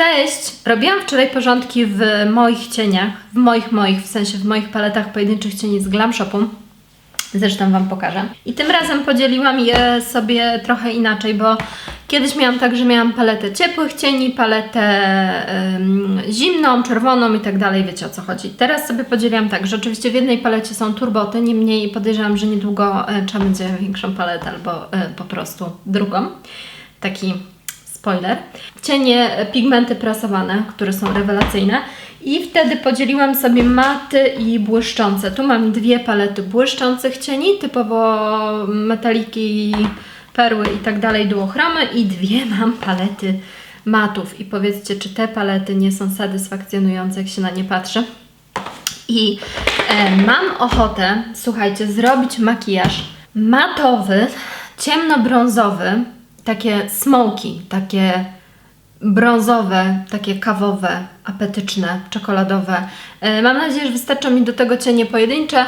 Cześć! Robiłam wczoraj porządki w moich cieniach, w moich, moich, w sensie w moich paletach pojedynczych cieni z Glam Shopu. Zresztą Wam pokażę. I tym razem podzieliłam je sobie trochę inaczej, bo kiedyś miałam tak, że miałam paletę ciepłych cieni, paletę em, zimną, czerwoną i tak dalej, wiecie o co chodzi. Teraz sobie podzieliłam tak, że oczywiście w jednej palecie są turboty, niemniej podejrzewam, że niedługo e, trzeba będzie większą paletę albo e, po prostu drugą. Taki spoiler. Cienie, pigmenty prasowane, które są rewelacyjne. I wtedy podzieliłam sobie maty i błyszczące. Tu mam dwie palety błyszczących cieni, typowo metaliki, perły i tak dalej, duochromy i dwie mam palety matów. I powiedzcie, czy te palety nie są satysfakcjonujące, jak się na nie patrzy. I e, mam ochotę, słuchajcie, zrobić makijaż matowy, ciemnobrązowy, takie smoki, takie brązowe, takie kawowe, apetyczne, czekoladowe. E, mam nadzieję, że wystarczą mi do tego cienie pojedyncze.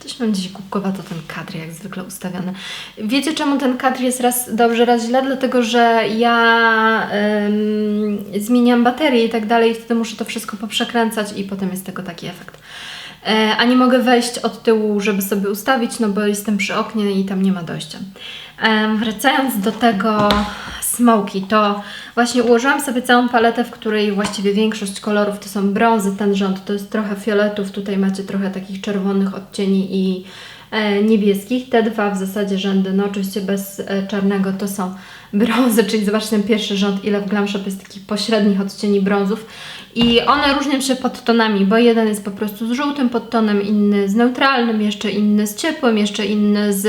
Coś mam dzisiaj kubkowato ten kadr, jak zwykle ustawiony. Wiecie czemu ten kadr jest raz dobrze, raz źle? Dlatego, że ja ym, zmieniam baterię i tak dalej, wtedy muszę to wszystko poprzekręcać i potem jest tego taki efekt. E, a nie mogę wejść od tyłu, żeby sobie ustawić, no bo jestem przy oknie i tam nie ma dojścia. Wracając do tego smoki, to właśnie ułożyłam sobie całą paletę, w której właściwie większość kolorów to są brązy, ten rząd to jest trochę fioletów, tutaj macie trochę takich czerwonych odcieni i e, niebieskich. Te dwa w zasadzie rzędy, no oczywiście bez e, czarnego to są brązy, czyli zobaczcie ten pierwszy rząd, ile w Glam Shop jest takich pośrednich odcieni brązów. I one różnią się podtonami, bo jeden jest po prostu z żółtym podtonem, inny z neutralnym, jeszcze inny z ciepłym, jeszcze inny z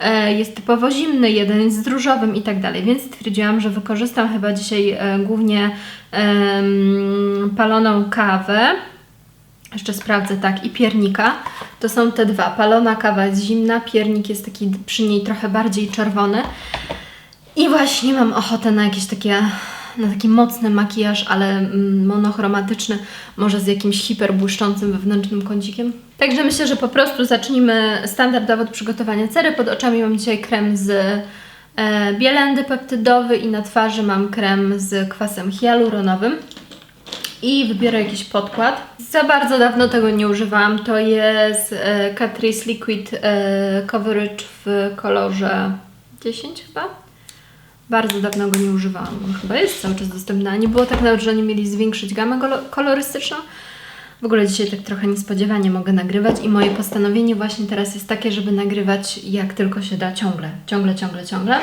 e, jest typowo zimny, jeden jest z różowym i tak dalej. Więc stwierdziłam, że wykorzystam chyba dzisiaj e, głównie em, paloną kawę. Jeszcze sprawdzę, tak, i piernika. To są te dwa. Palona kawa jest zimna, piernik jest taki przy niej trochę bardziej czerwony. I właśnie mam ochotę na jakieś takie, na taki mocny makijaż, ale mm, monochromatyczny, może z jakimś hiperbłyszczącym wewnętrznym kącikiem. Także myślę, że po prostu zacznijmy standardowo od przygotowania cery. Pod oczami mam dzisiaj krem z e, bielendy peptydowy i na twarzy mam krem z kwasem hialuronowym. I wybiorę jakiś podkład. Za bardzo dawno tego nie używałam. To jest e, Catrice Liquid e, Coverage w kolorze 10 chyba. Bardzo dawno go nie używałam. On chyba jest cały czas dostępny. A nie było tak nawet, że oni mieli zwiększyć gamę kolorystyczną. W ogóle dzisiaj tak trochę niespodziewanie mogę nagrywać i moje postanowienie właśnie teraz jest takie, żeby nagrywać jak tylko się da ciągle. Ciągle, ciągle, ciągle.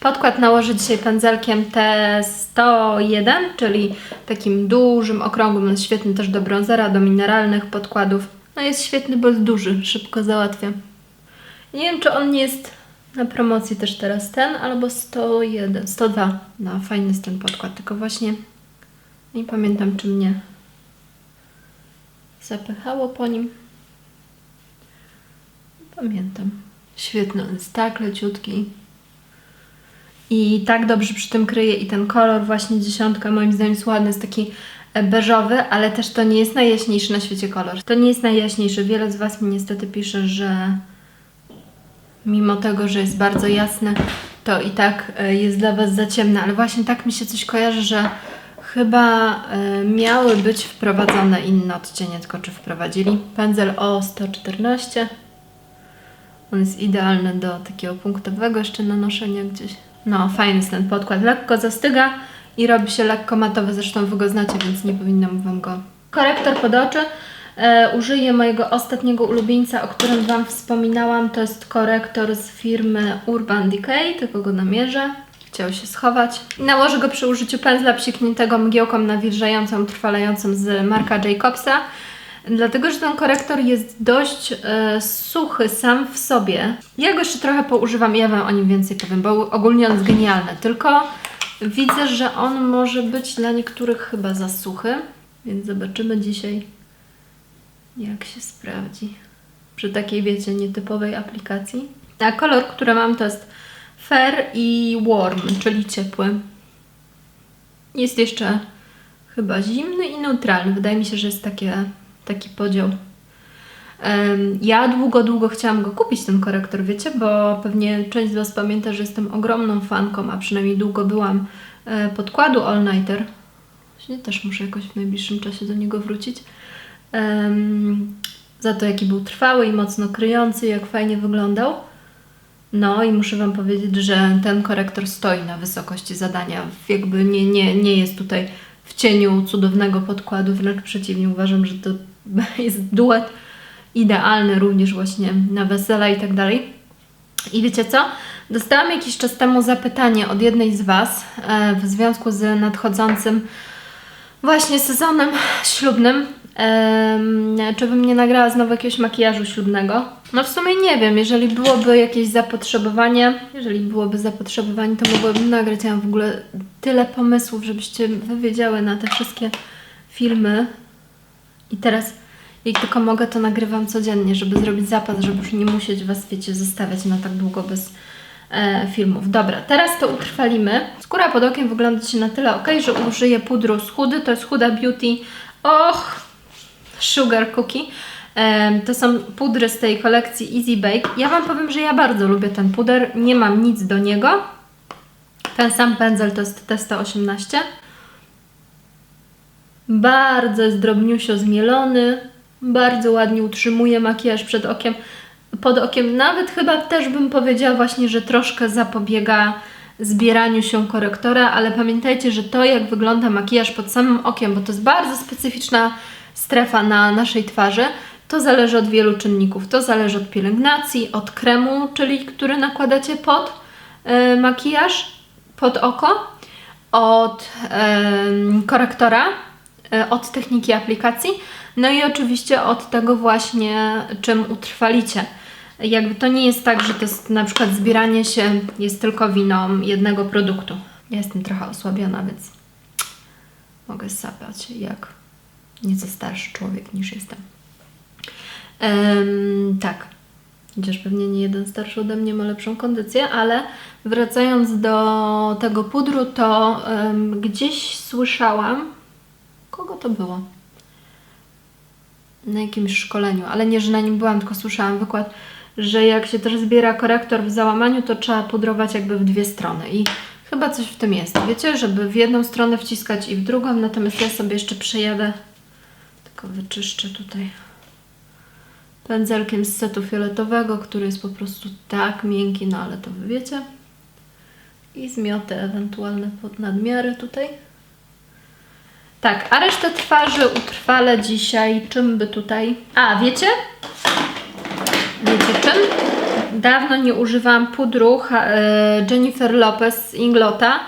Podkład nałożę dzisiaj pędzelkiem T101, czyli takim dużym, okrągłym. Jest świetny też do bronzera, do mineralnych podkładów. No jest świetny, bo jest duży, szybko załatwia. Nie wiem, czy on nie jest na promocji też teraz ten, albo 101, 102. No, fajny jest ten podkład, tylko właśnie nie pamiętam, czy mnie zapychało po nim. Pamiętam. Świetny, on jest tak leciutki. I tak dobrze przy tym kryje i ten kolor właśnie dziesiątka moim zdaniem jest ładny, jest taki e, beżowy, ale też to nie jest najjaśniejszy na świecie kolor. To nie jest najjaśniejszy. Wiele z Was mi niestety pisze, że mimo tego, że jest bardzo jasny, to i tak e, jest dla Was za ciemne, ale właśnie tak mi się coś kojarzy, że chyba e, miały być wprowadzone inne odcienie, tylko czy wprowadzili. Pędzel O114. On jest idealny do takiego punktowego jeszcze nanoszenia gdzieś. No, fajny jest ten podkład. Lekko zastyga i robi się lekko matowy, zresztą Wy go znacie, więc nie powinnam Wam go... Korektor pod oczy. E, użyję mojego ostatniego ulubieńca, o którym Wam wspominałam. To jest korektor z firmy Urban Decay, tylko go namierzę. Chciał się schować. Nałożę go przy użyciu pędzla psikniętego mgiełką nawilżającą, trwalejącą z Marka Jacobsa. Dlatego, że ten korektor jest dość e, suchy sam w sobie. Ja go jeszcze trochę poużywam i ja Wam o nim więcej powiem, bo ogólnie on jest genialny. Tylko widzę, że on może być dla niektórych chyba za suchy, więc zobaczymy dzisiaj, jak się sprawdzi przy takiej, wiecie, nietypowej aplikacji. A kolor, który mam, to jest fair i warm, czyli ciepły. Jest jeszcze chyba zimny i neutralny. Wydaje mi się, że jest takie, taki podział. Ja długo, długo chciałam go kupić, ten korektor, wiecie, bo pewnie część z Was pamięta, że jestem ogromną fanką, a przynajmniej długo byłam e, podkładu All Nighter Właśnie też muszę jakoś w najbliższym czasie do niego wrócić. Em, za to, jaki był trwały i mocno kryjący, jak fajnie wyglądał. No i muszę Wam powiedzieć, że ten korektor stoi na wysokości zadania. Jakby nie, nie, nie jest tutaj w cieniu cudownego podkładu, wręcz przeciwnie. Uważam, że to jest duet idealny również właśnie na wesela i tak dalej. I wiecie co? Dostałam jakiś czas temu zapytanie od jednej z Was e, w związku z nadchodzącym właśnie sezonem ślubnym, em, czy bym nie nagrała znowu jakiegoś makijażu ślubnego. No w sumie nie wiem, jeżeli byłoby jakieś zapotrzebowanie, jeżeli byłoby zapotrzebowanie, to mogłabym nagrać. Ja mam w ogóle tyle pomysłów, żebyście wy wiedziały na te wszystkie filmy. I teraz, jak tylko mogę, to nagrywam codziennie, żeby zrobić zapas, żeby już nie musieć Was, wiecie, zostawiać na tak długo bez e, filmów. Dobra, teraz to utrwalimy. Skóra pod okiem wygląda Ci na tyle ok, że użyję pudru z Hudy. To jest Huda Beauty. Och, Sugar Cookie. To są pudry z tej kolekcji Easy Bake. Ja Wam powiem, że ja bardzo lubię ten puder. Nie mam nic do niego. Ten sam pędzel to jest Testa 18. Bardzo jest drobniusio zmielony. Bardzo ładnie utrzymuje makijaż przed okiem. Pod okiem nawet chyba też bym powiedziała właśnie, że troszkę zapobiega zbieraniu się korektora, ale pamiętajcie, że to jak wygląda makijaż pod samym okiem, bo to jest bardzo specyficzna strefa na naszej twarzy, to zależy od wielu czynników. To zależy od pielęgnacji, od kremu, czyli który nakładacie pod e, makijaż, pod oko, od em, korektora, e, od techniki aplikacji, no i oczywiście od tego właśnie, czym utrwalicie. Jakby to nie jest tak, że to jest na przykład zbieranie się jest tylko winą jednego produktu. Ja jestem trochę osłabiona, więc mogę sapać jak nieco starszy człowiek niż jestem. Em, tak. Chociaż pewnie nie jeden starszy ode mnie ma lepszą kondycję, ale wracając do tego pudru, to em, gdzieś słyszałam, kogo to było? Na jakimś szkoleniu, ale nie, że na nim byłam, tylko słyszałam wykład, że jak się też zbiera korektor w załamaniu, to trzeba pudrować jakby w dwie strony. I chyba coś w tym jest, wiecie, żeby w jedną stronę wciskać i w drugą, natomiast ja sobie jeszcze przejadę, tylko wyczyszczę tutaj pędzelkiem z setu fioletowego, który jest po prostu tak miękki, no ale to wy wiecie. I zmiotę ewentualne nadmiary tutaj. Tak, a resztę twarzy utrwalę dzisiaj. Czym by tutaj... A, wiecie? Wiecie czym? Dawno nie używałam pudru e, Jennifer Lopez z Inglota.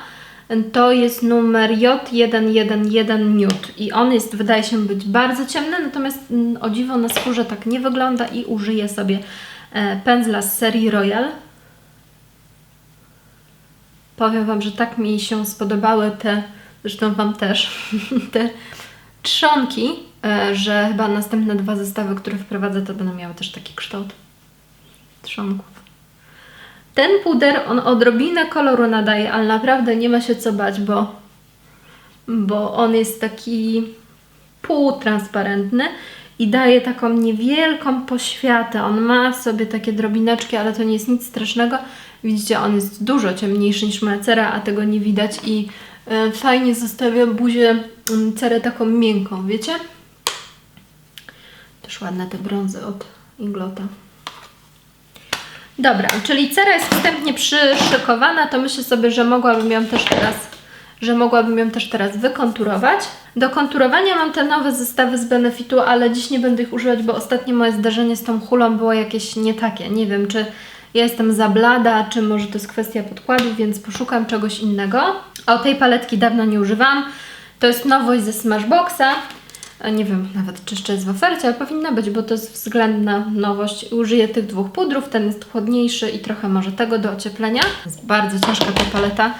To jest numer J111 Nude i on jest, wydaje się być bardzo ciemny, natomiast mm, o dziwo na skórze tak nie wygląda i użyję sobie e, pędzla z serii Royal. Powiem Wam, że tak mi się spodobały te, zresztą Wam też, te trzonki, e, że chyba następne dwa zestawy, które wprowadzę, to będą miały też taki kształt trzonków. Ten puder, on odrobinę koloru nadaje, ale naprawdę nie ma się co bać, bo, bo on jest taki półtransparentny i daje taką niewielką poświatę. On ma w sobie takie drobineczki, ale to nie jest nic strasznego. Widzicie, on jest dużo ciemniejszy niż moja cera, a tego nie widać i e, fajnie zostawia buzię, mm, cerę taką miękką, wiecie? Też ładne te brązy od Inglota. Dobra, czyli cera jest wstępnie przyszykowana, to myślę sobie, że mogłabym ją też teraz, że mogłabym ją też teraz wykonturować. Do konturowania mam te nowe zestawy z Benefitu, ale dziś nie będę ich używać, bo ostatnie moje zdarzenie z tą hulą było jakieś nie takie. Nie wiem, czy ja jestem za blada, czy może to jest kwestia podkładu, więc poszukam czegoś innego. O tej paletki dawno nie używałam. To jest nowość ze Smashboxa. A Nie wiem nawet, czy jeszcze jest w ofercie, ale powinna być, bo to jest względna nowość. Użyję tych dwóch pudrów, ten jest chłodniejszy i trochę może tego do ocieplenia. Jest bardzo ciężka ta paleta,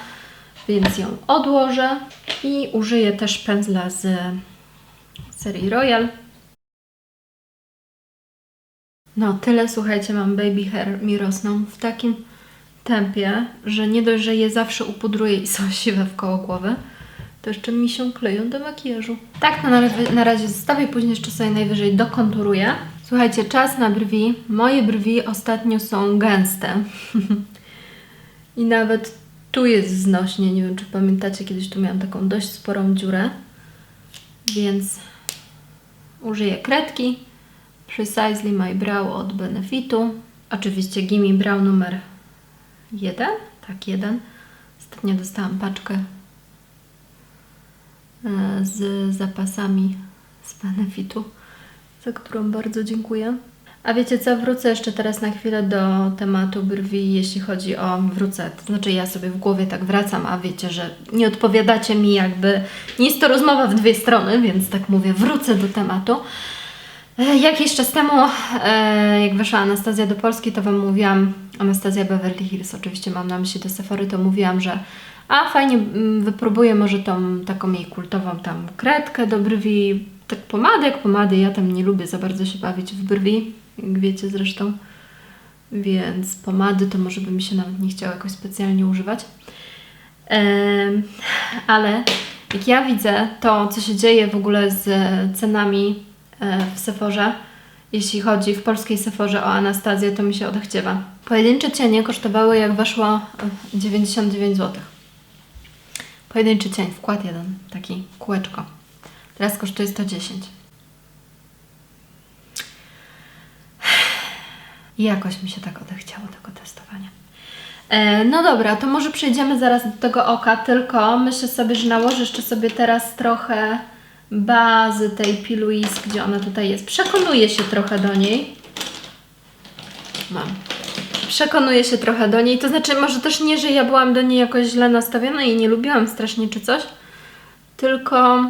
więc ją odłożę i użyję też pędzla z serii Royal. No, tyle, słuchajcie, mam baby hair, mi rosną w takim tempie, że nie dość, że je zawsze upudruję i są siwe w koło głowy, to jeszcze mi się kleją do makijażu. Tak to na, razie- na razie zostawię, później jeszcze sobie najwyżej dokonturuję. Słuchajcie, czas na brwi. Moje brwi ostatnio są gęste. I nawet tu jest znośnie. Nie wiem, czy pamiętacie, kiedyś tu miałam taką dość sporą dziurę. więc użyję kredki Precisely My Brow od Benefitu. Oczywiście Gimme Brow numer 1, tak, jeden. Ostatnio dostałam paczkę z zapasami z Benefitu, za którą bardzo dziękuję. A wiecie co, wrócę jeszcze teraz na chwilę do tematu brwi, jeśli chodzi o wrócę. To znaczy ja sobie w głowie tak wracam, a wiecie, że nie odpowiadacie mi jakby, nie jest to rozmowa w dwie strony, więc tak mówię, wrócę do tematu. E, Jakiś czas temu, e, jak weszła Anastazja do Polski, to Wam mówiłam, Anastazja Beverly Hills, oczywiście mam na myśli do Sephory, to mówiłam, że a fajnie mm, wypróbuję może tą taką jej kultową tam kredkę do brwi, tak pomady jak pomady, ja tam nie lubię za bardzo się bawić w brwi, jak wiecie zresztą, więc pomady to może by mi się nawet nie chciało jakoś specjalnie używać. Ale jak ja widzę to, co się dzieje w ogóle z cenami e, w Sephorze, jeśli chodzi w polskiej Sephorze o Anastazję, to mi się odechciewa. Pojedyncze cienie kosztowały, jak weszło, e, 99 zł. Pojedynczy cień, wkład jeden, taki kółeczko. Teraz kosztuje 110. I jakoś mi się tak odechciało tego testowania. E, no dobra, to może przejdziemy zaraz do tego oka, tylko myślę sobie, że nałożę jeszcze sobie teraz trochę bazy tej Piluis, gdzie ona tutaj jest. Przekonuję się trochę do niej. Mam. Przekonuję się trochę do niej, to znaczy może też nie, że ja byłam do niej jakoś źle nastawiona i nie lubiłam strasznie czy coś, tylko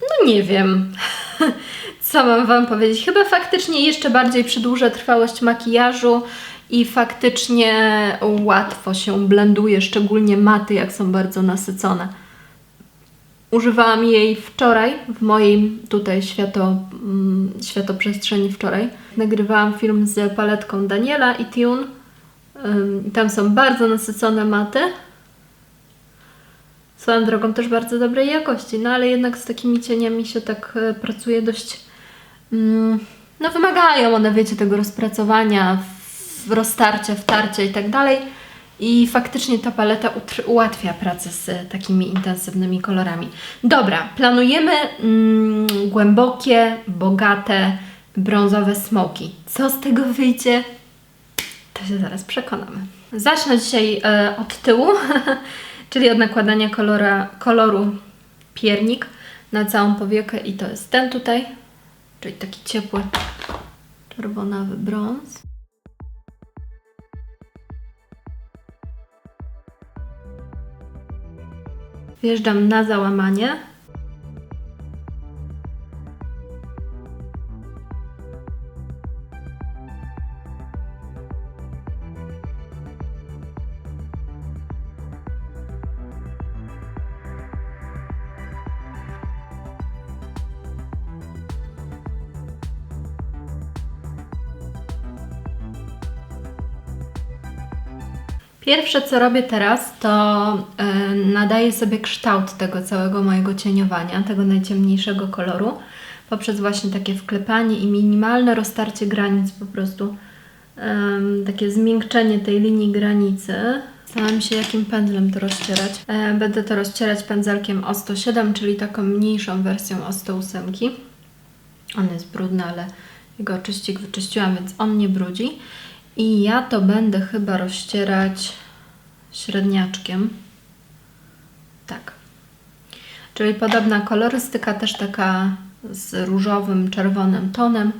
no nie wiem, co mam Wam powiedzieć. Chyba faktycznie jeszcze bardziej przedłuża trwałość makijażu i faktycznie łatwo się blenduje, szczególnie maty, jak są bardzo nasycone. Używałam jej wczoraj w mojej tutaj świato, mm, światoprzestrzeni wczoraj. Nagrywałam film z paletką Daniela i Tune. Tam są bardzo nasycone maty. Swoją drogą też bardzo dobrej jakości, no ale jednak z takimi cieniami się tak e, pracuje dość. Mm, no wymagają one, wiecie, tego rozpracowania, roztarcia, wtarcia i tak dalej. I faktycznie ta paleta ułatwia pracę z takimi intensywnymi kolorami. Dobra, planujemy mm, głębokie, bogate, brązowe smoki. Co z tego wyjdzie? To się zaraz przekonamy. Zacznę dzisiaj e, od tyłu, czyli od nakładania kolora, koloru piernik na całą powiekę i to jest ten tutaj, czyli taki ciepły czerwonawy brąz. Wjeżdżam na załamanie. Pierwsze co robię teraz, to e, nadaję sobie kształt tego całego mojego cieniowania, tego najciemniejszego koloru, poprzez właśnie takie wklepanie i minimalne roztarcie granic, po prostu em, takie zmiękczenie tej linii granicy. Zastanawiam się, jakim pędzlem to rozcierać. E, będę to rozcierać pędzelkiem o 107, czyli taką mniejszą wersją o 108. On jest brudny, ale jego czyścik wyczyściłam, więc on nie brudzi. I ja to będę chyba rozcierać średniaczkiem. Tak. Czyli podobna kolorystyka, też taka z różowym, czerwonym tonem.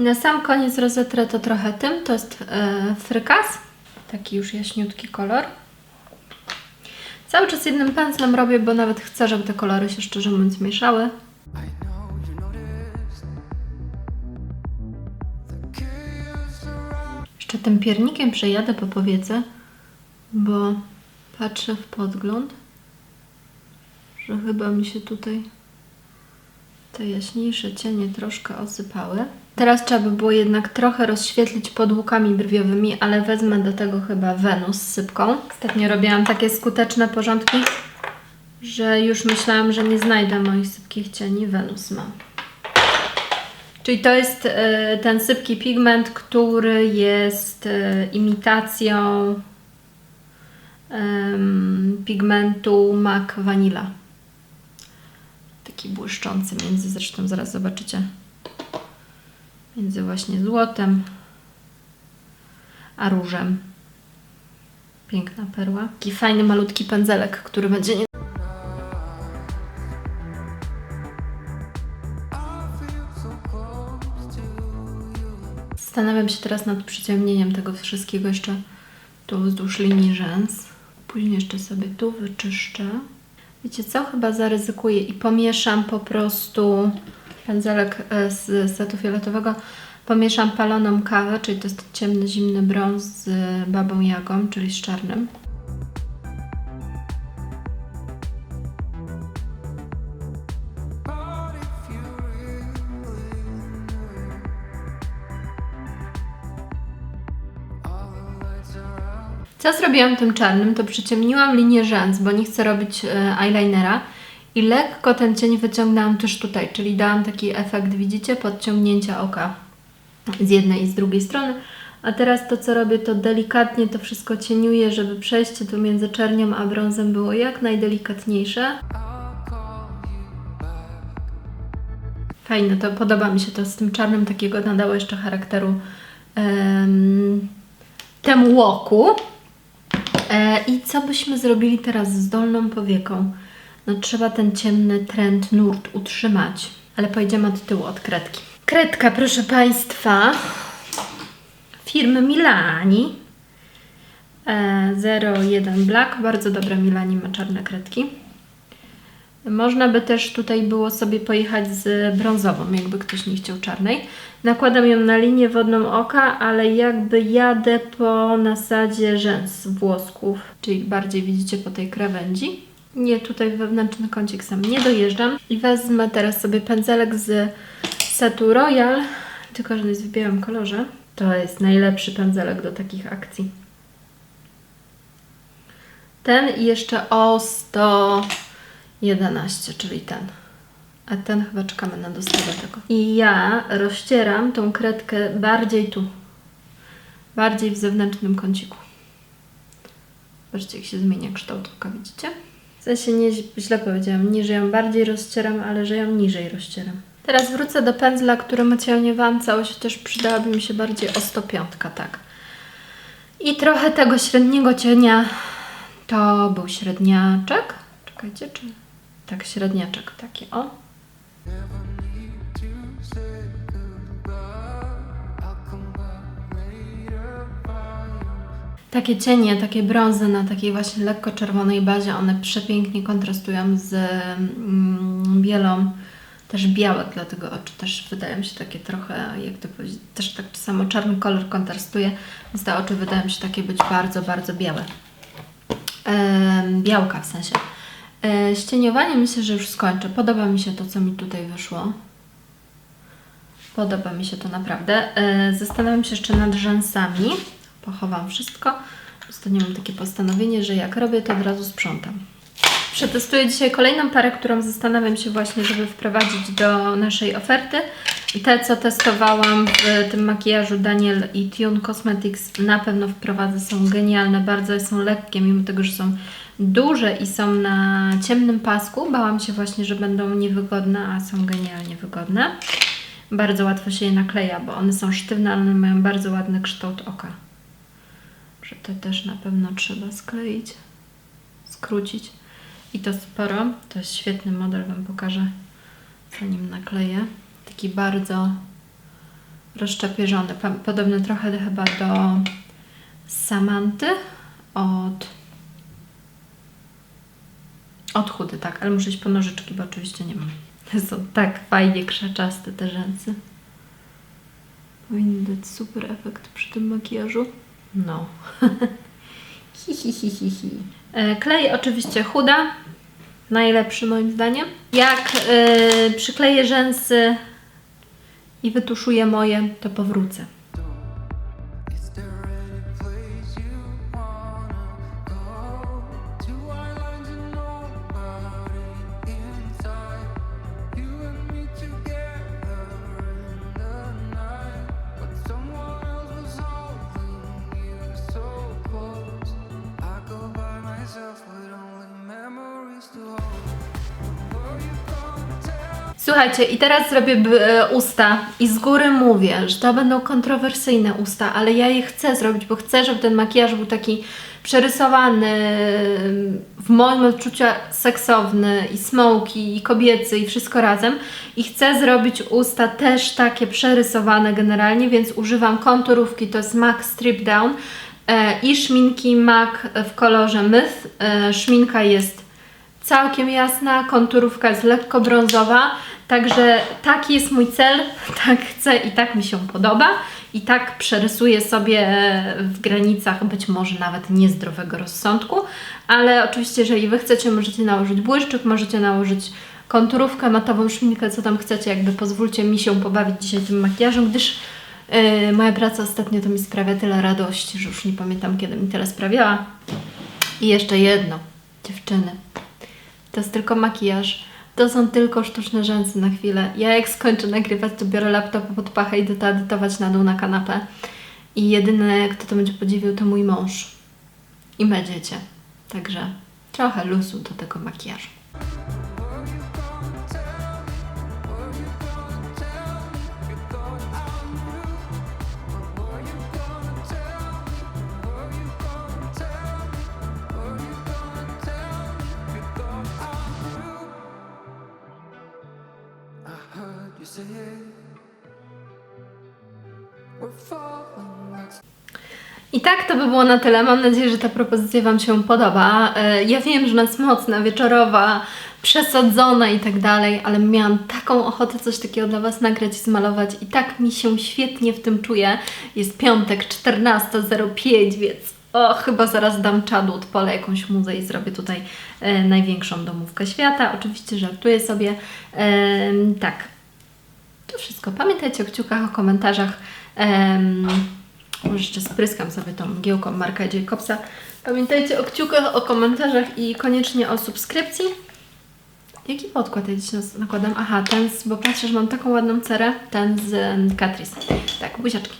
Na sam koniec rozetrę to trochę tym, to jest e, frykas, taki już jaśniutki kolor. Cały czas jednym pędzlem robię, bo nawet chcę, żeby te kolory się szczerze mówiąc mieszały. Jeszcze tym piernikiem przejadę po powiece, bo patrzę w podgląd, że chyba mi się tutaj te jaśniejsze cienie troszkę osypały. Teraz trzeba by było jednak trochę rozświetlić pod łukami brwiowymi, ale wezmę do tego chyba Wenus z sypką. Ostatnio robiłam takie skuteczne porządki, że już myślałam, że nie znajdę moich sypkich cieni. Wenus mam. Czyli to jest e, ten sypki pigment, który jest e, imitacją em, pigmentu MAC Vanilla. Taki błyszczący między, zresztą zaraz zobaczycie, między właśnie złotem a różem. Piękna perła. Taki fajny, malutki pędzelek, który będzie nie Zastanawiam się teraz nad przyciemnieniem tego wszystkiego jeszcze tu wzdłuż linii rzęs. Później jeszcze sobie tu wyczyszczę. Wiecie co? Chyba zaryzykuję i pomieszam po prostu pędzelek e, z setu fioletowego. Pomieszam paloną kawę, czyli to jest ciemny, zimny brąz z babą Jagą, czyli z czarnym. Co zrobiłam tym czarnym, to przyciemniłam linię rzęs, bo nie chcę robić e, eyelinera i lekko ten cień wyciągnęłam też tutaj, czyli dałam taki efekt, widzicie, podciągnięcia oka z jednej i z drugiej strony. A teraz to, co robię, to delikatnie to wszystko cieniuję, żeby przejście tu między czernią a brązem było jak najdelikatniejsze. Fajne, to podoba mi się to z tym czarnym, takiego nadało jeszcze charakteru em, temu łoku. E, I co byśmy zrobili teraz z dolną powieką? No trzeba ten ciemny trend, nurt utrzymać, ale pojedziemy od tyłu, od kredki. Kredka, proszę Państwa, firmy Milani. E, 01 Black, bardzo dobra Milani ma czarne kredki. Można by też tutaj było sobie pojechać z brązową, jakby ktoś nie chciał czarnej. Nakładam ją na linię wodną oka, ale jakby jadę po nasadzie rzęs włosków, czyli bardziej widzicie po tej krawędzi. Nie, tutaj wewnętrzny kącik sam nie dojeżdżam. I wezmę teraz sobie pędzelek z setu Royal, tylko że jest w białym kolorze. To jest najlepszy pędzelek do takich akcji. Ten i jeszcze o 111, czyli ten. A ten chyba czekamy na dostawę tego. I ja rozcieram tą kredkę bardziej tu. Bardziej w zewnętrznym kąciku. Zobaczcie, jak się zmienia kształt oka, widzicie? W sensie nie, źle powiedziałam, nie, że ją bardziej rozcieram, ale że ją niżej rozcieram. Teraz wrócę do pędzla, którym odcieniowałam całość, chociaż przydałaby mi się bardziej o 105, tak. I trochę tego średniego cienia to był średniaczek. Czekajcie, czy... Tak, średniaczek taki, o. Takie cienie, takie brązy na takiej właśnie lekko czerwonej bazie, one przepięknie kontrastują z mm, bielą. Też białe, dlatego oczy też wydają się takie trochę, jak to powiedzieć, też tak samo czarny kolor kontrastuje, więc te oczy wydają się takie być bardzo, bardzo białe. Białka w sensie. E, ścieniowanie myślę, że już skończę. Podoba mi się to, co mi tutaj wyszło. Podoba mi się to naprawdę. E, Zastanawiam się jeszcze nad rzęsami. Pochowam wszystko. Ostatnio mam takie postanowienie, że jak robię, to od razu sprzątam. Przetestuję dzisiaj kolejną parę, którą zastanawiam się właśnie, żeby wprowadzić do naszej oferty. Te, co testowałam w tym makijażu Daniel i Tune Cosmetics na pewno wprowadzę. Są genialne, bardzo są lekkie, mimo tego, że są duże i są na ciemnym pasku. Bałam się właśnie, że będą niewygodne, a są genialnie wygodne. Bardzo łatwo się je nakleja, bo one są sztywne, ale mają bardzo ładny kształt oka. Że to też na pewno trzeba skleić, skrócić. I to sporo. To jest świetny model, Wam pokażę, zanim nakleję. Taki bardzo rozczapierzony. Pa- Podobny trochę chyba do Samanty od od chudy, tak, ale muszę iść po nożyczki, bo oczywiście nie mam. Są tak fajnie krzaczaste te rzęsy. Powinny dać super efekt przy tym makijażu. No. hi, hi, hi, hi, hi. E, Klej oczywiście chuda. Najlepszy moim zdaniem. Jak e, przykleję rzęsy i wytuszuję moje, to powrócę. Słuchajcie, i teraz zrobię e, usta i z góry mówię, że to będą kontrowersyjne usta, ale ja je chcę zrobić, bo chcę, żeby ten makijaż był taki przerysowany, w moim odczuciu seksowny i smoky i kobiecy i wszystko razem i chcę zrobić usta też takie przerysowane generalnie, więc używam konturówki, to jest MAC Strip Down e, i szminki MAC w kolorze Myth. E, szminka jest całkiem jasna, konturówka jest lekko brązowa, także taki jest mój cel, tak chcę i tak mi się podoba i tak przerysuję sobie w granicach być może nawet niezdrowego rozsądku, ale oczywiście jeżeli Wy chcecie, możecie nałożyć błyszczyk, możecie nałożyć konturówkę, matową szminkę, co tam chcecie, jakby pozwólcie mi się pobawić dzisiaj tym makijażem, gdyż yy, moja praca ostatnio to mi sprawia tyle radości, że już nie pamiętam kiedy mi tyle sprawiała. I jeszcze jedno, dziewczyny. To jest tylko makijaż. To są tylko sztuczne rzęsy na chwilę. Ja jak skończę nagrywać, to biorę laptop pod pachę i idę to edytować na dół na kanapę. I jedyny, kto to będzie podziwiał, to mój mąż. I me. Także trochę luzu do tego makijażu. I tak to by było na tyle. Mam nadzieję, że ta propozycja Wam się podoba. E, Ja wiem, że jest mocna, wieczorowa, przesadzona i tak dalej, ale miałam taką ochotę coś takiego dla Was nagrać i zmalować i tak mi się świetnie w tym czuję. Jest piątek, 14.05, więc o, chyba zaraz dam czadu, odpalę jakąś muzę i zrobię tutaj e, największą domówkę świata. Oczywiście żartuję sobie. Em, tak, to wszystko. Pamiętajcie o kciukach, o komentarzach. Em, może jeszcze spryskam sobie tą mgiełką Marka Jacobsa. Pamiętajcie o kciukach, o komentarzach i koniecznie o subskrypcji. Jaki podkład ja nas- nakładam? Aha, ten z, bo patrzę, że mam taką ładną cerę. Ten z Catrice. Tak, buziaczki.